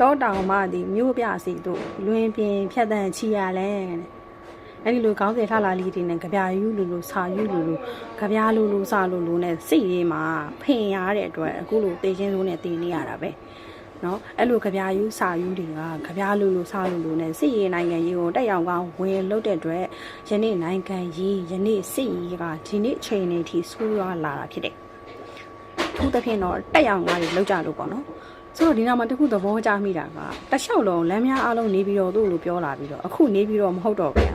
တောတောင်မှသည်မြို့ပြစီတို့လွင်ပြင်ဖြတ်တန်းချီရလဲတဲ့အဲ့ဒီလိုခေါင်းစဉ်ထလာလီတွေနဲ့ကြပြယူလူလူစာယူလူလူကြပြလူလူစာလူလူနဲ့စိတ်ရေးမှာဖင်ရတဲ့အတွက်အခုလိုတေချင်းစိုးနဲ့တည်နေရတာပဲနော်အဲ့လိုကြပြယူစာယူတွေကကြပြလူလူစာလူလူနဲ့စိတ်ရေးနိုင်ငံရေးကိုတက်ရောက်ကောင်းဝင်လို့တဲ့အတွက်ယနေ့နိုင်ငံရေးယနေ့စိတ်ရေးကဒီနေ့အချိန်လေးထိဆိုးရွားလာတာဖြစ်တယ်အထူးသဖြင့်တော့တက်ရောင်ကားတွေလောက်ကြလို့ပေါ့နော် ဆိုတော့ဒီနောက်မှာတခုသဘောကျမိတာကတက်လျှောက်လုံးလမ်းများအားလုံးနေပြီးတော့သူ့လိုပြောလာပြီးတော့အခုနေပြီးတော့မဟုတ်တော့ဘူး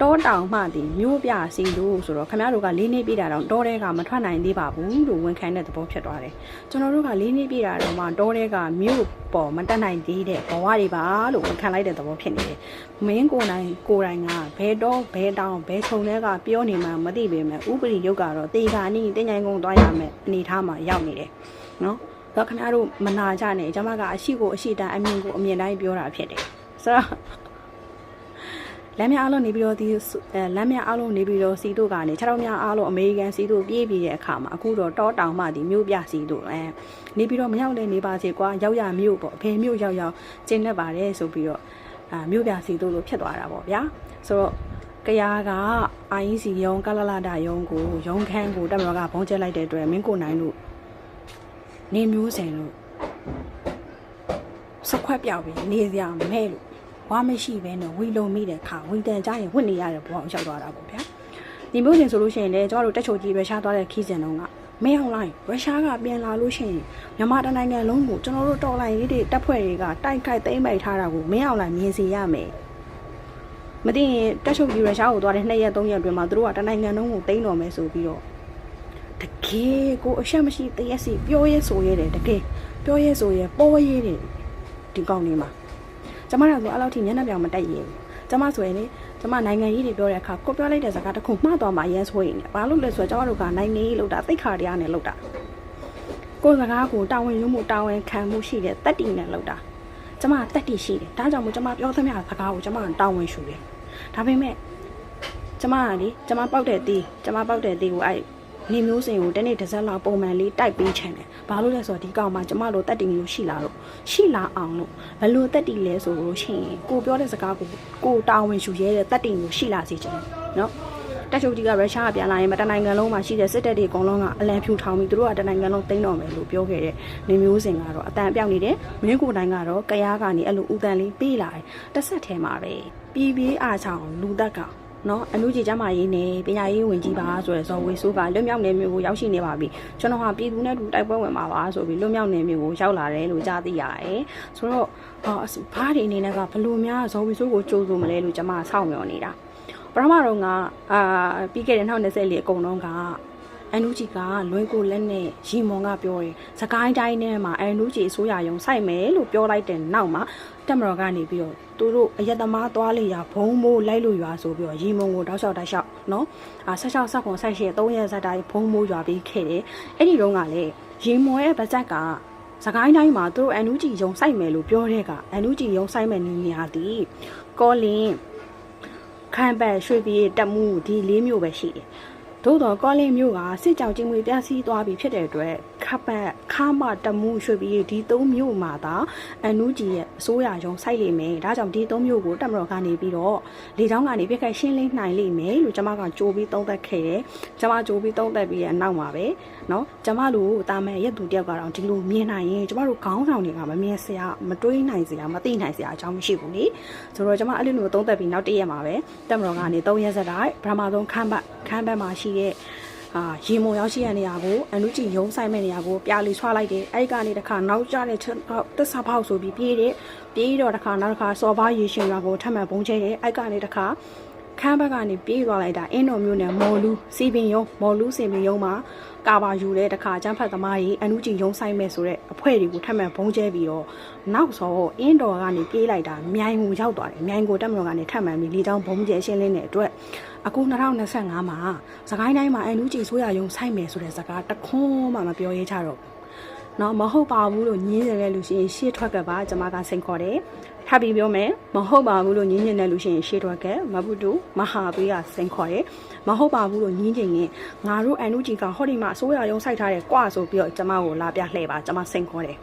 တောတောင်မှဒီမျိုးပြစီလို့ဆိုတော့ခင်ဗျားတို့ကလေးနေပြတာတော့တောတဲကမထွက်နိုင်သေးပါဘူးလို့ဝန်ခံတဲ့သဘောဖြစ်သွားတယ်ကျွန်တော်တို့ကလေးနေပြတာတော့မှတောတဲကမြို့ပေါ်မတက်နိုင်သေးတဲ့ဘဝတွေပါလို့ဝန်ခံလိုက်တဲ့သဘောဖြစ်နေတယ်မင်းကိုယ်တိုင်ကိုယ်တိုင်ကဘဲတော့ဘဲတောင်ဘဲခြုံတွေကပြောနေမှမသိပေမဲ့ဥပဒေရုပ်ကတော့တေခါနီးတင်ញိုင်ကုန်းသွားရမယ်အနေထားမှာရောက်နေတယ်နော် တော့ခင်ဗျားတို့မနာကြနဲ့ကျွန်မကအရှိကိုအရှိတန်းအမြင်ကိုအမြင်တိုင်းပြောတာဖြစ်တယ်ဆိုတော့လမ်းမြအားလုံးနေပြီးတော့ဒီအဲလမ်းမြအားလုံးနေပြီးတော့စီတို့ကနေခြေထောက်မြအားလုံးအမေရိကန်စီတို့ပြေးပြီးတဲ့အခါမှာအခုတော့တောတောင်မှဒီမြို့ပြစီတို့အဲနေပြီးတော့မရောက်လဲနေပါစေကွာရောက်ရမြို့ပေါ့အဖေမြို့ရောက်ရောက်ကျင်းနေပါတယ်ဆိုပြီးတော့အာမြို့ပြစီတို့လို့ဖြစ်သွားတာပေါ့ဗျာဆိုတော့ကရာက IEC ရုံးကလလဒရုံးကိုရုံးခန်းကိုတက်မတော်ကဘုံကျဲလိုက်တဲ့အတွက်မင်းကိုနိုင်လို့ နေမျိုးစင်လို့စခွက်ပြောက်ပြီးနေစရာမဲ့လို့ဝါမရှိဘဲနဲ့ဝီလုံမိတဲ့ခါဝီတန်ကြရင်ဝစ်နေရတဲ့ဘဝကိုရောက်သွားတာပေါ့ဗျာဒီမျိုးစဉ်ဆိုလို့ရှိရင်လည်းကျမတို့တက်ချိုကြီးရုရှားသွားတဲ့ခီးစဉ်တုန်းကမင်းအောင်လိုက်ရုရှားကပြန်လာလို့ရှိရင်မြန်မာတိုင်းနိုင်ငံလုံးကိုကျွန်တော်တို့တော်လိုင်းလေးတွေတက်ဖွဲ့တွေကတိုက်ခိုက်သိမ်းပိုက်ထားတာကိုမင်းအောင်လိုက်မြင်စီရမယ်မသိရင်တက်ချိုကြီးရုရှားကိုသွားတဲ့2ရက်3ရက်အတွင်းမှာသူတို့ကတိုင်းနိုင်ငံလုံးကိုသိမ်းတော်မယ်ဆိုပြီးတော့ တကယ်ကိုအရှက်မရှိတရက်စီပြောရဲဆိုရဲတယ်တကယ်ပြောရဲဆိုရဲပေါ်ရဲတယ်ဒီကောင်းလေးမှာကျမတို့ဆိုအဲ့လောက်ထိမျက်နှာပြောင်မတက်ရဘူးကျမဆိုရင်လေကျမနိုင်ငံရေးတွေပြောတဲ့အခါကိုပြောလိုက်တဲ့စကားတစ်ခုမှားသွားမှရဲဆိုရင်ဘာလို့လဲဆိုတော့ကျမတို့ကနိုင်ငံရေးလုပ်တာသိခါတရားနဲ့လုပ်တာကိုယ်စကားကိုတာဝန်ယူမှုတာဝန်ခံမှုရှိတဲ့တက်တီနဲ့လုပ်တာကျမတက်တီရှိတယ်ဒါကြောင့်မို့ကျမပြောသမျှစကားကိုကျမတာဝန်ယူတယ်ဒါပေမဲ့ကျမကလေကျမပောက်တဲ့တီးကျမပောက်တဲ့တီးကိုအဲ့ နေမျိုးစင်ကိုတနေ့တစ်စက်လောက်ပုံမှန်လေးတိုက်ပေးချင်တယ်။ဘာလို့လဲဆိုတော့ဒီကောင်မှကျမတို့တက်တင်မျိုးရှိလာတော့ရှိလာအောင်လို့ဘယ်လိုတက်တီလဲဆိုလို့ရှိရင်ကိုပြောတဲ့စကားကိုကိုတာဝန်ယူရဲတဲ့တက်တင်မျိုးရှိလာစေချင်တယ်နော်။တက်ချုပ်ကြီးကရုရှားကပြန်လာရင်မတနိုင်ငံလုံးမှာရှိတဲ့စစ်တပ်တွေအကုန်လုံးကအလံဖြူထောင်ပြီးသူတို့ကတနိုင်ငံလုံးသိမ်းတော်မယ်လို့ပြောခဲ့တဲ့နေမျိုးစင်ကတော့အတန်အပြောက်နေတယ်။မင်းကိုယ်တိုင်ကတော့ကြရားကနေအဲ့လိုဥတန်လေးပေးလာတယ်။တစ်ဆက်ထဲမှာပဲပြည်ပြေးအားချောင်းလူသက်က နော်အမှုကြီးကျမရေးနေပညာရေးဝင်ကြီးပါဆိုရယ်ဇော်ဝေဆိုးကလွတ်မြောက်နေမျိုးကိုရောက်ရှိနေပါပြီကျွန်တော်ဟာပြည်သူနဲ့တူတိုက်ပွဲဝင်ပါပါဆိုပြီးလွတ်မြောက်နေမျိုးကိုရောက်လာတယ်လို့ကြားသိရတယ်ဆိုတော့ဘာဒီအနေနဲ့ကဘလို့များဇော်ဝေဆိုးကိုကြိုးစိုးမလဲလို့ကျမဆောက်မျှော်နေတာပထမတော့ကအာပြီးခဲ့တဲ့2020လေးအကုန်လုံးက အန်နူဂျီကလွင်ကိုလက်နဲ့ရီမွန်ကပြောတယ်စကိုင်းတိုင်းထဲမှာအန်နူဂျီအစိုးရယုံစိုက်မယ်လို့ပြောလိုက်တဲ့နောက်မှာတက်မတော်ကနေပြီးတော့သူတို့အယက်သမားသွားလေရဘုံမိုးလိုက်လို့ရွာဆိုပြီးတော့ရီမုံကိုတောက်လျှောက်တောက်လျှောက်နော်အာဆက်လျှောက်ဆက်ခွန်ဆက်ရှည်3ရက်ဆက်တိုင်းဘုံမိုးရွာပြီးခဲ့တယ်အဲ့ဒီတော့ကလည်းရီမုံရဲ့ဗဇက်ကစကိုင်းတိုင်းမှာသူတို့အန်နူဂျီယုံစိုက်မယ်လို့ပြောတဲ့ကအန်နူဂျီယုံစိုက်မယ်နေရာတီကောလင်းခံပတ်ရွှေပြည်တက်မှုဒီ၄မျိုးပဲရှိတယ် သို့တော့ကောလင်းမျိုးကစစ်ကြောင်ကျင်းငွေပြစီးသွားပြီဖြစ်တဲ့အတွက်ခပတ်ခါမတမှုရွှေပြီးဒီ၃မျိုးမှာသာအန်နူဂျီရဲ့အစိုးရရုံစိုက်လိမ့်မယ်ဒါကြောင့်ဒီ၃မျိုးကိုတက်မတော်ကနေပြီးတော့လေချောင်းကနေပြက်ခတ်ရှင်းလင်းနိုင်လိမ့်မယ်လို့ကျွန်မကကြိုးပြီးသုံးသပ်ခဲ့တယ်ကျွန်မကြိုးပြီးသုံးသပ်ပြီးရဲ့နောက်မှာပဲเนาะကျွန်မတို့တာမန်ရက်သူတယောက်ကတော့ဒီလိုမြင်နိုင်ရင်ကျွန်မတို့ခေါင်းဆောင်တွေကမမြင်စရာမတွေးနိုင်စရာမသိနိုင်စရာအကြောင်းမရှိဘူးလေဆိုတော့ကျွန်မအဲ့လိုမျိုးသုံးသပ်ပြီးနောက်တစ်ရက်မှာပဲတက်မတော်ကနေ၃ရက်ဆက်တိုင်းပထမဆုံးခန်းဘတ်ခန်းဘတ်မှာရှိတဲ့ အာရေမုံရောက်ရှိတဲ့နေရာကိုအန်နုကြည်ရုံးဆိုင်မဲ့နေရာကိုပြာလီဆွားလိုက်တယ်အဲ့ဒီကနေတခါနောက်ကျတဲ့တက်ဆာဖောက်ဆိုပြီးပြေးတယ်ပြေးတော့တခါနောက်တခါစော်ဘားရေရှင်ရွာကိုထပ်မံပုံချဲတယ်အဲ့ကနေတခါခန်းဘက်ကနေပြေးသွားလိုက်တာအင်းတော်မျိုးနဲ့မော်လူစီပင်ယုံမော်လူစီပင်ယုံမှာကာပါယူတဲ့တခါကျန်းဖတ်သမားကြီးအန်နုကြည်ရုံးဆိုင်မဲ့ဆိုတဲ့အဖွဲ့တွေကိုထပ်မံပုံချဲပြီးတော့နောက်ဆုံးအင်းတော်ကနေပြေးလိုက်တာမြိုင်ကိုရောက်သွားတယ်မြိုင်ကိုတက်မတော်ကနေထပ်မံပြီးလေတောင်းဘုံကျဲရှင်းလင်းတဲ့အတွက် အခု2025မှာစကိုင်းတိုင်းမှာအန်နူဂျီဆိုရယုံဆိုင်မယ်ဆိုတဲ့စကားတခွန်းမှမပြောရဲချတော့ဘူးနော်မဟုတ်ပါဘူးလို့ညင်းနေတဲ့လူရှိရင်ရှေ့ထွက်ကပါကျွန်မကစိန်ခေါ်တယ်ထပ်ပြီးပြောမယ်မဟုတ်ပါဘူးလို့ညင်းနေတဲ့လူရှိရင်ရှေ့ထွက်ကမပုတုမဟာသွေးကစိန်ခေါ်တယ်မဟုတ်ပါဘူးလို့ညင်းချင်ရင်ငါတို့အန်နူဂျီကဟောဒီမှာအစိုးရယုံဆိုင်ထားတယ်ကွာဆိုပြီးတော့ကျွန်မကိုလာပြလှည့်ပါကျွန်မစိန်ခေါ်တယ်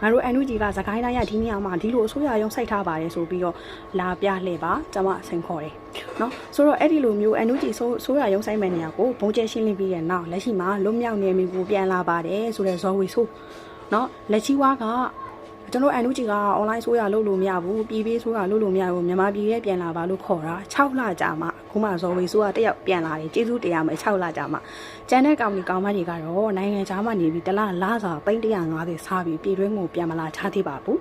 ငါတို့ NUG ကစကိုင်းတိုင်းရဒီနေရာမှာဒီလိုအစိုးရရုံးစိုက်ထားပါတယ်ဆိုပြီးတော့လာပြလှည့်ပါကျွန်မဆင်ခေါ်တယ်နော်ဆိုတော့အဲ့ဒီလိုမျိုး NUG ဆိုဆိုရရုံးဆိုင်မဲ့နေရာကိုဘုံကျဲရှင်းလင်းပြီးတဲ့နောက်လက်ရှိမှာလွတ်မြောက်နေပြီကိုပြန်လာပါတယ်ဆိုတဲ့ဇော်ဝေဆိုးနော်လက်ချီဝါက ကျွန်တော် NUG က online ဆိုရလုပ်လို့မရဘူးပြည်ပေးဆိုရလုပ်လို့မရဘူးမြန်မာပြည်ရဲ့ပြန်လာပါလို့ခေါ်တာ6လကြာမှခုမှဇော်ဝေဆိုးကတယောက်ပြန်လာတယ်ကျေးဇူးတရားမယ်6လကြာမှကျန်တဲ့ကောင်ကြီးကောင်မတွေကတော့နိုင်ငံခြားမှာနေပြီးတလားလာစာ350စားပြီးပြည်တွင်းကိုပြန်မလာချသေးပါဘူး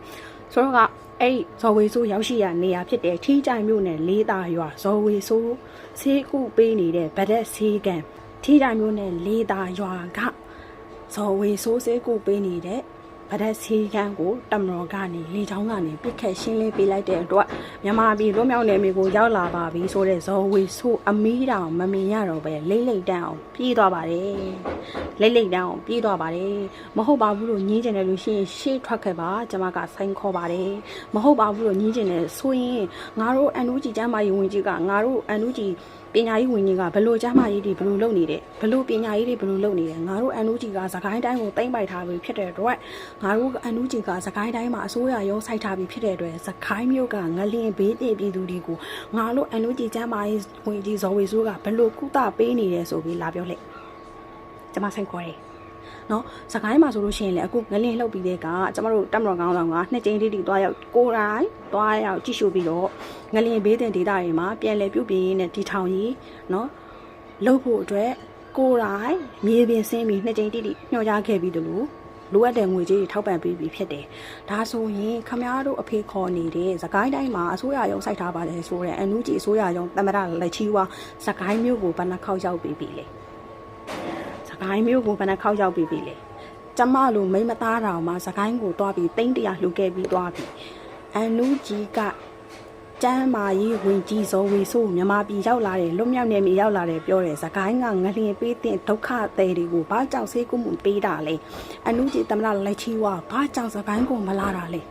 ဆိုတော့ကအဲ့ဒီဇော်ဝေဆိုးရောက်ရှိရနေရာဖြစ်တဲ့ထီးကြိုင်မြို့နယ်လေးတာရွာဇော်ဝေဆိုးဆေးကုပေးနေတဲ့ဗဒက်ဆေးကန်ထီးကြိုင်မြို့နယ်လေးတာရွာကဇော်ဝေဆိုးဆေးကုပေးနေတဲ့ ဗဒက်ဆေးကန်ကိုတမတော်ကနေလေချောင်းကနေပြစ်ခတ်ရှင်းလင်းပေးလိုက်တဲ့အတွက်မြန်မာပြည်လွတ်မြောက်နယ်မြေကိုရောက်လာပါပြီဆိုတဲ့ဇော်ဝေဆိုးအမီးတောင်မမြင်ရတော့ပဲလိမ့်လိမ့်တန်းအောင်ပြေးသွားပါတယ်လိမ့်လိမ့်တန်းအောင်ပြေးသွားပါတယ်မဟုတ်ပါဘူးလို့ညင်းကျင်တယ်လို့ရှိရင်ရှေ့ထွက်ခဲ့ပါကျွန်မကဆိုင်ခေါ်ပါတယ်မဟုတ်ပါဘူးလို့ညင်းကျင်တယ်ဆိုရင်ငါတို့အန်နူဂျီကျမ်းမာရေးဝင်ကြီးကငါတို့အန်နူဂျီပညာရေးဝင်ကြီးကဘလို့ကျမ်းမာရေးတွေဘလို့လုပ်နေတယ်ဘလို့ပညာရေးတွေဘလို့လုပ်နေတယ်ငါတို့အန်နူဂျီကစကိုင်းတိုင်းကိုတိမ့်ပိုက်ထားပြီးဖြစ်တဲ့အတွက်ငါတို့အန်နူဂျီကစကိုင်းတိုင်းမှာအစိုးရရုံးစိုက်ထားပြီးဖြစ်တဲ့အတွက်စကိုင်းမြို့ကငလင်ဘေးတင်ပြည်သူတွေကိုငါတို့အန်နူဂျီကျမ်းမာရေးဝင်ကြီးဇော်ဝေဆိုးကဘလို့ကုသပေးနေတယ်ဆိုပြီးလာပြောလိုက်ကျွန်မဆိုင်ခေါ်တယ်နော်စကိုင်းမှာဆိုလို့ရှိရင်လည်းအခုငလင်လှုပ်ပြီးတဲ့ကကျမတို့တက်မတော်ကောင်းဆောင်ကနှစ်ကြိမ်တိတိတွားရောက်ကိုယ်တိုင်တွားရောက်ကြည့်ရှုပြီးတော့ငလင်ဘေးတင်ဒေသတွေမှာပြန်လည်ပြုပြင်ရင်းနဲ့ဒီထောင်ကြီးနော်လှုပ်ဖို့အတွက်ကိုယ်တိုင်မြေပြင်ဆင်းပြီးနှစ်ကြိမ်တိတိညှော်ကြားခဲ့ပြီးတလို့ လိုအပ်တဲ့ငွေကြေးတွေထောက်ပံ့ပေးပြီးဖြစ်တယ်။ဒါဆိုရင်ခမားတို့အဖေခေါ်နေတဲ့သခိုင်းတိုင်းမှာအစိုးရရုံးစိုက်ထားပါတယ်ဆိုတဲ့အန်နူဂျီအစိုးရရုံးတမရလက်ချီဝါသခိုင်းမျိုးကိုဘယ်နှခေါက်ရောက်ပြီးပြီလဲ။သခိုင်းမျိုးကိုဘယ်နှခေါက်ရောက်ပြီးပြီလဲ။ကျမလိုမိမသားတော်မှာသခိုင်းကိုတွားပြီးတိမ့်တရာလှူခဲ့ပြီးတွားပြီးအန်နူဂျီက ကျမ်းမာရေးဝင်ကြီးစောဝေဆိုးမြန်မာပြည်ရောက်လာတယ်လွတ်မြောက်နေမြေရောက်လာတယ်ပြောတယ်စကိုင်းကငလျင်ပေးတဲ့ဒုက္ခသည်တွေကိုဘာကြောင့်ဆေးကုမှုပေးတာလဲအနုကြီးတမလာလက်ချီဝါဘာကြောင့်စကိုင်းကိုမလာတာလဲ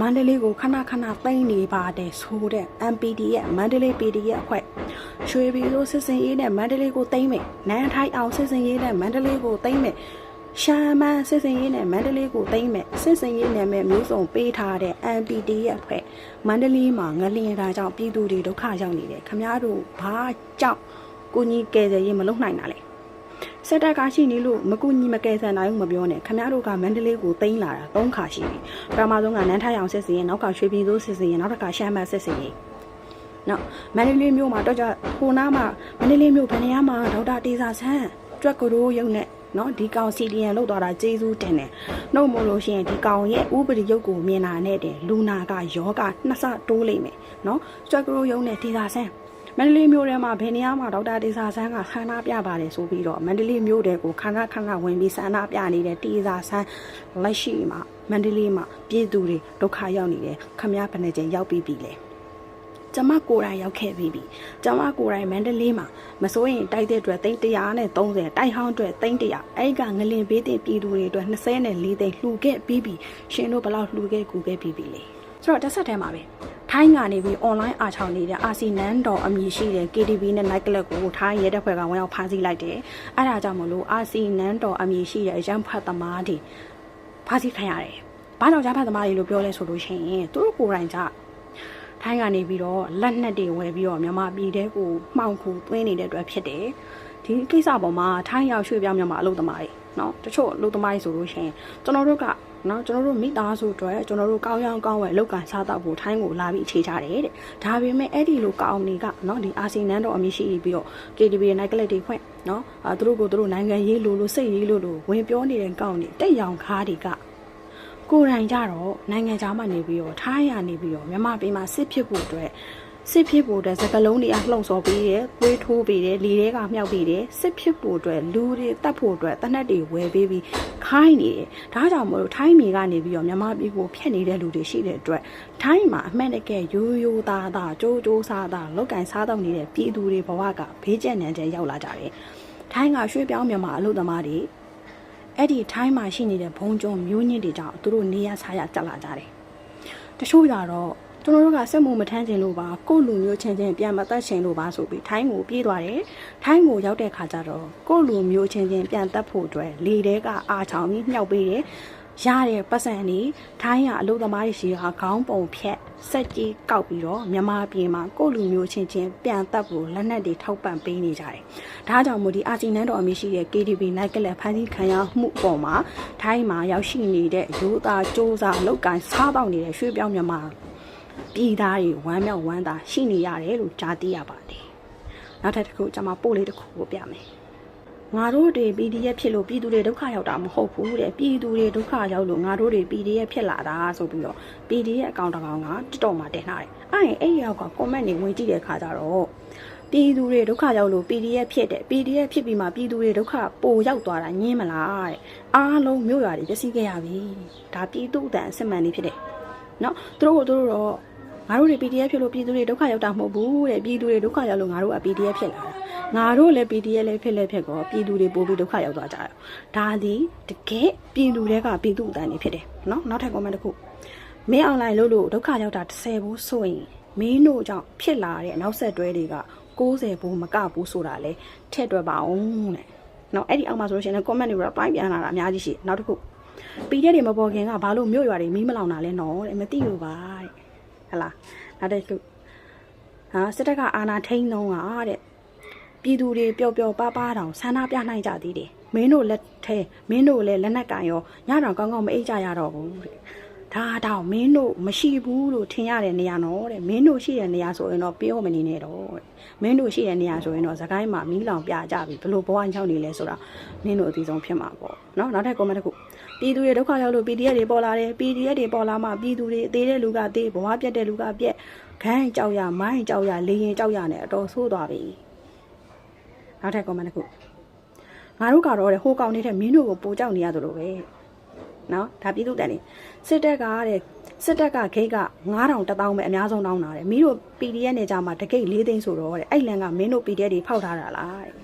မန္တလေးကိုခဏခဏသိမ့်နေပါတယ်ဆိုတဲ့ MPD ရဲ့မန္တလေး PD ရဲ့အဖွဲ့ရွှေပြည်သို့စစ်စင်ရေးနဲ့မန္တလေးကိုသိမ့်မယ်နန်းထိုက်အောင်စစ်စင်ရေးနဲ့မန္တလေးကိုသိမ့်မယ် ရှာမန်စစ်စင်ရေးနဲ့မန္တလေးကိုသိမ့်မဲ့စစ်စင်ရေးနာမည်မျိုးစုံပေးထားတဲ့ MPD ရဲ့အဖွဲ့မန္တလေးမှာငလျင်တာကြောင့်ပြည်သူတွေဒုက္ခရောက်နေတယ်ခမားတို့ဘာကြောင့်ကိုကြီးကယ်ဆယ်ရေးမလုပ်နိုင်တာလဲစက်တက်ကရှိနေလို့မကူညီမကယ်ဆယ်နိုင်ဘူးမပြောနဲ့ခမားတို့ကမန္တလေးကိုသိမ်းလာတာ၃ခါရှိပြီပထမဆုံးကနန်းထိုင်အောင်စစ်စင်ရေးနောက်ကရွှေပြည်သိုးစစ်စင်ရေးနောက်တစ်ခါရှမ်းမတ်စစ်စင်ရေးနော်မန္တလေးမြို့မှာတော့ကြဟိုနားမှာမန္တလေးမြို့ဗနေရမှာဒေါက်တာတေစာဆန်းတွက်ကရိုးရုံနဲ့ နော်ဒီကောင်စီဒီယန်လောက်သွားတာကျေးဇူးတင်တယ်နှုတ်မို့လို့ရှိရင်ဒီကောင်ရဲ့ဥပဒေရုပ်ကိုမြင်တာနဲ့တင်လူနာကယောဂနှစ်ဆတိုးလိမ့်မယ်နော်တွက်ကရိုးရုံနဲ့ဒေစာဆန်းမန္တလေးမြို့ထဲမှာဘယ်နေရာမှာဒေါက်တာတေစာဆန်းကဆန္ဒပြပါတယ်ဆိုပြီးတော့မန္တလေးမြို့တဲကိုခဏခဏဝင်ပြီးဆန္ဒပြနေတဲ့တေစာဆန်းလက်ရှိမှာမန္တလေးမှာပြည်သူတွေဒုက္ခရောက်နေတယ်ခမရဘယ်နှကြိမ်ရောက်ပြီးပြီလဲ ကျမကိုယ်တိုင်ရောက်ခဲ့ပြီးပြီကျမကိုယ်တိုင်မန္တလေးမှာမစိုးရင်တိုက်တဲ့အတွက်သိန်း100နဲ့30တိုက်ဟောင်းအတွက်သိန်း100အဲ့ကငလင်ဘေးတင်ပြည်သူတွေအတွက်24နဲ့4သိန်းလှူခဲ့ပြီးပြီရှင်တို့ဘယ်လောက်လှူခဲ့ကူခဲ့ပြီးပြီလဲဆိုတော့တစ်ဆက်တည်းမှာပဲထိုင်းကနေပြီး online အားချောင်းနေတဲ့ RC နန်းတော်အမည်ရှိတဲ့ KTV နဲ့ night club ကိုထိုင်းရဲတပ်ဖွဲ့ကဝင်ရောက်ဖမ်းဆီးလိုက်တယ်။အဲဒါကြောင့်မလို့ RC နန်းတော်အမည်ရှိတဲ့အရန်ဖတ်သမားတွေဖမ်းဆီးခံရတယ်။ဘာကြောင့်ရန်ဖတ်သမားတွေလို့ပြောလဲဆိုလို့ရှိရင်သူတို့ကိုယ်တိုင်က ထိုင်းကနေပြီးတော့လက်နက်တွေဝယ်ပြီးတော့မြန်မာပြည်တဲကိုမှောင်ခုသွင်းနေတဲ့အတွက်ဖြစ်တယ်။ဒီကိစ္စပေါ်မှာထိုင်းရောက်ရွှေ့ပြောင်းမြန်မာအလုပ်သမားတွေနော်တချို့အလုပ်သမားတွေဆိုလို့ရှိရင်ကျွန်တော်တို့ကနော်ကျွန်တော်တို့မိသားစုအတွက်ကျွန်တော်တို့ကောင်းရောင်းကောင်းဝယ်လောက်ကန်စားတော့ဖို့ထိုင်းကိုလာပြီးအခြေချတယ်တဲ့ဒါပေမဲ့အဲ့ဒီလိုကောင်းတွေကနော်ဒီအာဆီနန်တော်အမိရှိပြီးတော့ KTV နဲ့ night club တွေဖွင့်နော်အဲသူတို့ကိုသူတို့နိုင်ငံရေးလိုလိုစိတ်ရေးလိုလိုဝင်ပြောနေတဲ့ကောင်းတွေတက်ရောင်ခါးတွေက ကိုယ်တိုင်ကြတော့နိုင်ငံခြားမှာနေပြီးတော့ထိုင်းရနေပြီးတော့မြန်မာပြည်မှာစစ်ဖြစ်ဖို့အတွက်စစ်ဖြစ်ဖို့အတွက်စကလုံးတွေအလှုံ့ဆော်ပေးတယ်၊သွေးထိုးပေးတယ်၊လေတွေကမြောက်ပေးတယ်စစ်ဖြစ်ဖို့အတွက်လူတွေတတ်ဖို့အတွက်တနက်တွေဝယ်ပေးပြီးခိုင်းနေတယ်။ဒါကြောင့်မလို့ထိုင်းမြေကနေပြီးတော့မြန်မာပြည်ကိုဖျက်နေတဲ့လူတွေရှိတဲ့အတွက်ထိုင်းမှာအမှန်တကယ်ရိုးရိုးသားသားကြိုးကြိုးစားသားလောက်ကင်စားတော့နေတဲ့ပြည်သူတွေဘဝကဘေးကျက်နံကျက်ရောက်လာကြတယ်။ထိုင်းကရွှေ့ပြောင်းမြန်မာအလုပ်သမားတွေ အဲ့ဒီထိုင်းမှာရှိနေတဲ့ဘုံကျုံမျိုးညစ်တွေကြောင့်သူတို့နေရစားရကြလာကြတယ်။တချို့ကြတော့ကျွန်တော်တို့ကစက်မှုမထမ်းချင်လို့ပါကို့လူမျိုးချင်းချင်းပြန်မတက်ချင်လို့ပါဆိုပြီးထိုင်းကိုပြေးသွားတယ်ထိုင်းကိုရောက်တဲ့ခါကျတော့ကို့လူမျိုးချင်းချင်းပြန်တက်ဖို့အတွက်လေတဲကအာချောင်ပြီးမြှောက်ပေးတယ် ရတဲ့ပတ်စံနေထိုင်းကအလုပ်သမားတွေရှိဟာခေါင်းပုံဖြတ်စက်ကြီးကောက်ပြီးတော့မြန်မာပြည်မှာကိုယ့်လူမျိုးချင်းချင်းပြန်တက်ဖို့လက်နက်တွေထောက်ပံ့ပေးနေကြတယ်။ဒါကြောင့်မို့ဒီအာစီနန်းတော်အမည်ရှိတဲ့ KTV လိုက်ကလက်ဖန်စီခံရမှုပေါ်မှာထိုင်းမှာရောက်ရှိနေတဲ့ရိုးသားစ조사အလုပ်ကိုင်းစားပေါက်နေတဲ့ရွှေပြောင်းမြန်မာပြည်သားတွေဝမ်းမြောက်ဝမ်းသာရှိနေရတယ်လို့ကြားသိရပါတယ်။နောက်ထပ်တစ်ခုကျွန်မပို့လေးတစ်ခုကိုပြမယ်။ ငါတို့တွေ PDF ဖြစ်လို့ပြည်သူတွေဒုက္ခရောက်တာမဟုတ်ဘူးတဲ့ပြည်သူတွေဒုက္ခရောက်လို့ငါတို့တွေ PDF ဖြစ်လာတာဆိုပြီးတော့ PDF အကောင့်တစ်ကောင်ကတက်တော်မှာတင်ထားတယ်အဲ့ရင်အဲ့ရောက်က comment တွေဝင်ကြည့်တဲ့အခါကျတော့ပြည်သူတွေဒုက္ခရောက်လို့ PDF ဖြစ်တယ် PDF ဖြစ်ပြီးမှပြည်သူတွေဒုက္ခပိုရောက်သွားတာညင်းမလားတဲ့အားလုံးမြို့ရွာတွေပျက်စီးခဲ့ရပြီဒါပြည်သူအတန်အစစ်မှန်လေးဖြစ်တယ်နော်သူတို့ကသူတို့တော့ ငါတို့တွေ PDF ဖြစ်လို့ပြည်သူတွေဒုက္ခရောက်တာမဟုတ်ဘူးတဲ့ပြည်သူတွေဒုက္ခရောက်လို့ငါတို့က PDF ဖြစ်လာတာငါတို့လည်း PDF လည်းဖြစ်လည်းဖြစ်ကောပြည်သူတွေပို့ပြီးဒုက္ခရောက်သွားကြတယ်။ဒါသည်တကယ်ပြည်သူတွေကပြည်သူအတန်တွေဖြစ်တယ်နော်နောက်ထပ် comment တစ်ခုမင်းအွန်လိုင်းလို့လို့ဒုက္ခရောက်တာ30ဘူးဆိုရင်မင်းတို့ကြောင့်ဖြစ်လာတဲ့နောက်ဆက်တွဲတွေက60ဘူးမကဘူးဆိုတာလဲထည့်တွက်ပါအောင်တဲ့နော်အဲ့ဒီအောက်မှာဆိုလို့ရှိရင် comment တွေ reply ပြန်လာတာအများကြီးရှိတယ်နောက်တစ်ခုပြီးတဲ့တွေမပေါ်ခင်ကဘာလို့မြို့ရွာတွေမီးမလောင်တာလဲနော်တဲ့မသိလို့ပါတဲ့ ဟဟလားနောက်တစ်ခုဟာစစ်တပ်ကအာဏာထိန်းတော့ကတဲ့ပြည်သူတွေပျော်ပျော်ပါးပါးတောင်ဆန္ဒပြနိုင်ကြသေးတယ်မင်းတို့လက်ထဲမင်းတို့လည်းလက်နက်ကင်ရောညတောင်ကောင်းကောင်းမအိပ်ကြရတော့ဘူးတဲ့ ဒါတော့မင်းတို့မရှိဘူးလို့ထင်ရတဲ့နေရာနော်တဲ့မင်းတို့ရှိတဲ့နေရာဆိုရင်တော့ပြောမနေနဲ့တော့တဲ့မင်းတို့ရှိတဲ့နေရာဆိုရင်တော့သခိုင်းမှာမီးလောင်ပြကြပြီဘလို့ဘဝချောင်းနေလဲဆိုတာမင်းတို့အသိဆုံးဖြစ်မှာပေါ့နော်နောက်ထပ် comment တစ်ခုပြည်သူတွေဒုက္ခရောက်လို့ PDF တွေပေါ်လာတယ် PDF တွေပေါ်လာမှပြည်သူတွေအသေးတဲ့လူကသေးဘဝပြတ်တဲ့လူကပြက်ခိုင်းကြောက်ရမိုင်းကြောက်ရလေရင်ကြောက်ရနဲ့အတော်ဆိုးသွားပြီနောက်ထပ် comment တစ်ခုငါတို့ကတော့တဲ့ဟိုကောင်နေတဲ့မင်းတို့ကိုပိုကြောက်နေရသလိုပဲ နော်ဒါပြည်သူတက်နေစစ်တပ်ကတဲ့စစ်တပ်ကဂိတ်က9000 1000ပဲအများဆုံးတောင်းတာတဲ့မင်းတို့ PDF နဲ့ကြမှာတဂိတ်4သိန်းဆိုတော့တဲ့အဲ့လန်ကမင်းတို့ PDF တွေဖောက်ထားတာလားတဲ့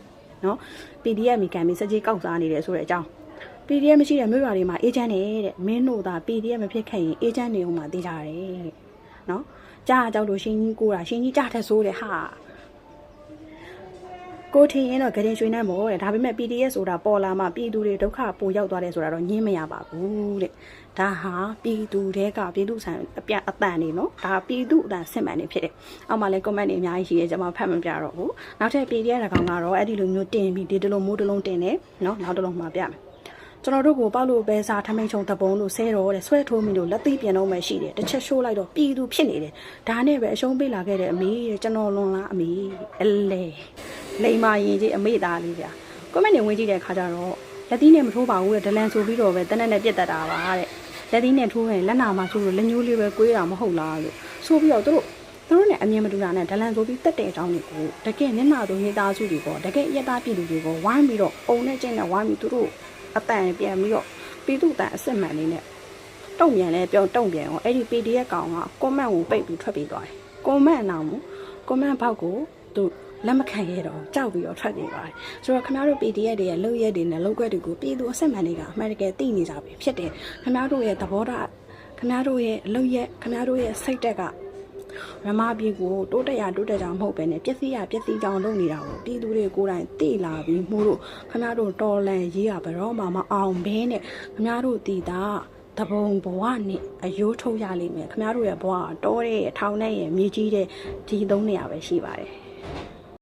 နော် PDF မိကံမင်းစကြေးကောက်စားနေတယ်ဆိုတဲ့အကြောင်း PDF မရှိတဲ့မြို့ရွာတွေမှာအေဂျင့်နေတဲ့မင်းတို့သာ PDF မဖြစ်ခဲ့ရင်အေဂျင့်နေဦးမှာတည်ကြတယ်တဲ့နော်ကြားကြောက်လို့ရှင်ကြီးကိုတာရှင်ကြီးကြားထက်ဆိုးတယ်ဟာ ကိုထင်ရင်တော့ဂရင်ရွှေနှမ်းမို့တဲ့ဒါပေမဲ့ PDF ဆိုတာပေါ်လာမှပြည်သူတွေဒုက္ခပိုရောက်သွားတယ်ဆိုတာတော့ညင်းမရပါဘူးတဲ့ဒါဟာပြည်သူတွေကပြည်သူဆန်အပြအတန်နေနော်ဒါပြည်သူအတန်စစ်မှန်နေဖြစ်တယ်အောက်မှာလည်း comment တွေအများကြီးရှိရဲကျွန်မဖတ်မပြတော့ဘူးနောက်ထပ် PDF တကောင်ကတော့အဲ့ဒီလိုမျိုးတင်ပြီးဒီတလုံးမိုးတလုံးတင်တယ်နော်နောက်တလုံးမှာပြမယ် ကျွန်တော်တို့ကိုပေါ့လို့ပဲစားထမိန်ချုံတပုံလို့ဆဲတော့တဲ့ဆွဲထိုးမိလို့လက်သိပြန်တော့မှရှိတယ်တစ်ချက်ရှိုးလိုက်တော့ပြည်သူဖြစ်နေတယ်ဒါနဲ့ပဲအရှုံးပေးလာခဲ့တဲ့အမေတဲ့ကျွန်တော်လွန်လားအမေအလဲလိမ္မာရင်ကြီးအမေသားလေးဗျာကွန်မန့်နေဝင်ကြည့်တဲ့အခါကျတော့လက်သီးနဲ့မထိုးပါဘူးတဲ့ဒလန်ဆိုပြီးတော့ပဲတနက်နဲ့ပြက်တက်တာပါတဲ့လက်သီးနဲ့ထိုးရင်လက်နာမှာဆိုလို့လက်ညိုးလေးပဲကွေးတာမဟုတ်လားလို့ဆိုပြီးတော့သူတို့သူတို့နဲ့အမြင်မတူတာနဲ့ဒလန်ဆိုပြီးတက်တဲ့အကြောင်းတွေကိုတကယ်မျက်နှာသူမိသားစုတွေပေါ့တကယ်ရက်သားပြည်သူတွေပေါ့ဝိုင်းပြီးတော့အုံနဲ့ကျင်းနဲ့ဝိုင်းပြီးသူတို့ အတန်ပြန်ပြီးတော့ပြည်သူတန်အစ်စ်မှန်လေးနဲ့တုံ့ပြန်လဲပြောတုံ့ပြန်ရောအဲ့ဒီ PDF ကောင်က comment ကိုပိတ်ပြီးထွက်ပြေးသွားတယ် comment နာမ comment ဘောက်ကိုသူလက်မခံရတော့ကြောက်ပြီးတော့ထွက်ပြေးသွားတယ်ဆိုတော့ခင်ဗျားတို့ PDF တွေရဲ့လုပ်ရက်တွေနဲ့လုပ်ကွက်တွေကိုပြည်သူအစ်စ်မှန်တွေကအမှန်တကယ်သိနေကြပြီဖြစ်တယ်ခင်ဗျားတို့ရဲ့သဘောထားခင်ဗျားတို့ရဲ့လုပ်ရက်ခင်ဗျားတို့ရဲ့စိတ်တက်က မမပြည်ကိုတိုးတက်ရတိုးတက်ကြမဟုတ်ပဲနဲ့ပျက်စီးရပျက်စီးကြောင်လုပ်နေတာကိုပြည်သူတွေကိုယ်တိုင်သိလာပြီးမှုတို့ခင်ဗျားတို့တော်လန်ရေးရဘယ်တော့မှမအောင်ဘဲနဲ့ခင်ဗျားတို့တည်တာတဘုံဘဝနဲ့အယိုးထုတ်ရလိမ့်မယ်ခင်ဗျားတို့ရဲ့ဘဝကတောတဲ့ထောင်နဲ့ရဲ့မြေကြီးတဲ့ဒီသုံးနေရာပဲရှိပါတယ်